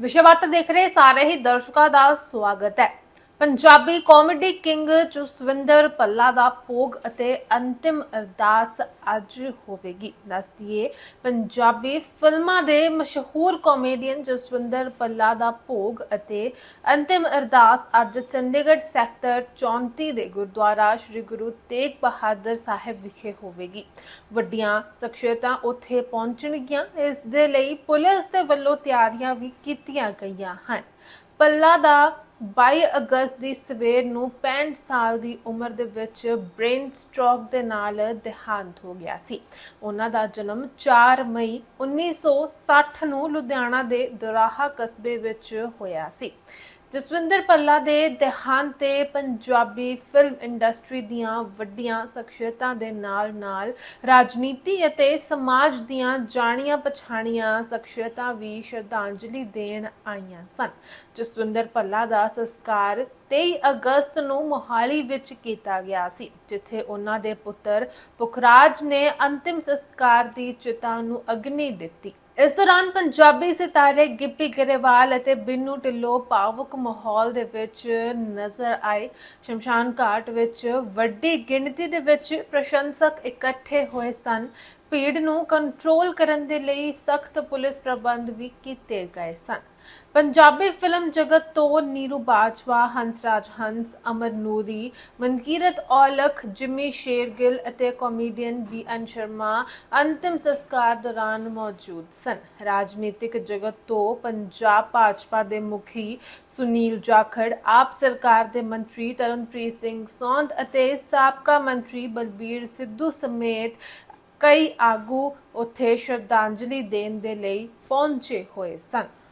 ਵਿਸ਼ਵ ਵਰਤ ਦੇਖ ਰਹੇ ਸਾਰੇ ਹੀ ਦਰਸ਼ਕਾਂ ਦਾ ਸਵਾਗਤ ਹੈ। ਪੰਜਾਬੀ ਕਾਮੇਡੀ ਕਿੰਗ ਜਸਵਿੰਦਰ ਪੱਲਾ ਦਾ ਭੋਗ ਅਤੇ ਅੰਤਿਮ ਅਰਦਾਸ ਅੱਜ ਹੋਵੇਗੀ। ਦੱਸਦੀਏ ਪੰਜਾਬੀ ਫਿਲਮਾਂ ਦੇ ਮਸ਼ਹੂਰ ਕਾਮੇਡੀਅਨ ਜਸਵਿੰਦਰ ਪੱਲਾ ਦਾ ਭੋਗ ਅਤੇ ਅੰਤਿਮ ਅਰਦਾਸ ਅੱਜ ਚੰਡੀਗੜ੍ਹ ਸੈਕਟਰ 34 ਦੇ ਗੁਰਦੁਆਰਾ ਸ੍ਰੀ ਗੁਰੂ ਤੇਗ ਬਹਾਦਰ ਸਾਹਿਬ ਵਿਖੇ ਹੋਵੇਗੀ। ਵੱਡੀਆਂ ਸ਼ਖਸੀਅਤਾਂ ਉੱਥੇ ਪਹੁੰਚਣਗੀਆਂ। ਇਸ ਦੇ ਲਈ ਪੁਲਿਸ ਦੇ ਵੱਲੋਂ ਤਿਆਰੀਆਂ ਵੀ ਕੀਤੀਆਂ ਗਈਆਂ ਹਨ। ਪੱਲਾ ਦਾ 22 ਅਗਸਤ ਦੀ ਸਵੇਰ ਨੂੰ 65 ਸਾਲ ਦੀ ਉਮਰ ਦੇ ਵਿੱਚ ਬ੍ਰੇਨ ਸਟ੍ਰੋਕ ਦੇ ਨਾਲ ਦੇਹਾਂਤ ਹੋ ਗਿਆ ਸੀ। ਉਹਨਾਂ ਦਾ ਜਨਮ 4 ਮਈ 1960 ਨੂੰ ਲੁਧਿਆਣਾ ਦੇ ਦੁਰਾਹਾ ਕਸਬੇ ਵਿੱਚ ਹੋਇਆ ਸੀ। ਜਸਵਿੰਦਰ ਪੱਲਾ ਦੇ ਦੇਹਾਂਤ ਤੇ ਪੰਜਾਬੀ ਫਿਲਮ ਇੰਡਸਟਰੀ ਦੀਆਂ ਵੱਡੀਆਂ ਸ਼ਖਸੀਅਤਾਂ ਦੇ ਨਾਲ-ਨਾਲ ਰਾਜਨੀਤੀ ਅਤੇ ਸਮਾਜ ਦੀਆਂ ਜਾਣੀਆਂ ਪਛਾਣੀਆਂ ਸ਼ਖਸੀਅਤਾਂ ਵੀ ਸ਼ਰਧਾਂਜਲੀ ਦੇਣ ਆਈਆਂ ਸਨ। ਜਸਵਿੰਦਰ ਪੱਲਾ ਦਾ ਸੰਸਕਾਰ 23 ਅਗਸਤ ਨੂੰ ਮੋਹਾਲੀ ਵਿੱਚ ਕੀਤਾ ਗਿਆ ਸੀ, ਜਿੱਥੇ ਉਹਨਾਂ ਦੇ ਪੁੱਤਰ ਪੁਖਰਾਜ ਨੇ ਅੰਤਿਮ ਸੰਸਕਾਰ ਦੀ ਚਿਤਾ ਨੂੰ ਅਗਨੀ ਦਿੱਤੀ। ਇਸ ਦੌਰਾਨ ਪੰਜਾਬੀ ਸਿਤਾਰੇ ਗਿੱਪੀ ਗਰੇਵਾਲ ਅਤੇ ਬਿੰਨੂ ਢਿੱਲੋਂ ਭਾਵੁਕ ਮਾਹੌਲ ਦੇ ਵਿੱਚ ਨਜ਼ਰ ਆਏ। ਸ਼ਮਸ਼ਾਨ ਘਾਟ ਵਿੱਚ ਵੱਡੀ ਗਿਣਤੀ ਦੇ ਵਿੱਚ ਪ੍ਰਸ਼ੰਸਕ ਇਕੱਠੇ ਹੋਏ ਸਨ। ਭੀੜ ਨੂੰ ਕੰਟਰੋਲ ਕਰਨ ਦੇ ਲਈ ਸਖਤ ਪੁਲਿਸ ਪ੍ਰਬੰਧ ਵੀ ਕੀਤੇ ਗਏ ਸਨ। ਪੰਜਾਬੀ ਫਿਲਮ ਜਗਤ ਤੋਂ ਨੀਰੂ ਬਾਜਵਾ, ਹੰਸਰਾਜ ਹੰਸ, ਅਮਰ ਨੂਰੀ, ਮਨਕੀਰਤ ਔਲਖ, ਜਿਮੀ ਸ਼ੇਰਗਿਲ ਅਤੇ ਕਾਮੇਡੀਅਨ ਬੀ ਐਨ ਸ਼ਰਮਾ ਅੰਤਿਮ ਸੰਸਕਾਰ ਦੌਰਾਨ ਮੌਜੂਦ ਸਨ। ਰਾਜਨੀਤਿਕ ਜਗਤ ਤੋਂ ਪੰਜਾਬ ਭਾਜਪਾ ਦੇ ਮੁਖੀ ਸੁਨੀਲ ਜਾਖੜ, ਆਪ ਸਰਕਾਰ ਦੇ ਮੰਤਰੀ ਤਰਨਪ੍ਰੀਤ ਸਿੰਘ ਸੌਂਦ ਅਤੇ ਸਾਬਕਾ ਮੰਤਰੀ ਬਲਬੀਰ ਸਿੱਧੂ ਸਮੇਤ ਕਈ ਆਗੂ ਉੱਥੇ ਸ਼ਰਧਾਂਜਲੀ ਦੇਣ ਦੇ ਲਈ ਪਹੁੰਚੇ ਹੋਏ ਸਨ।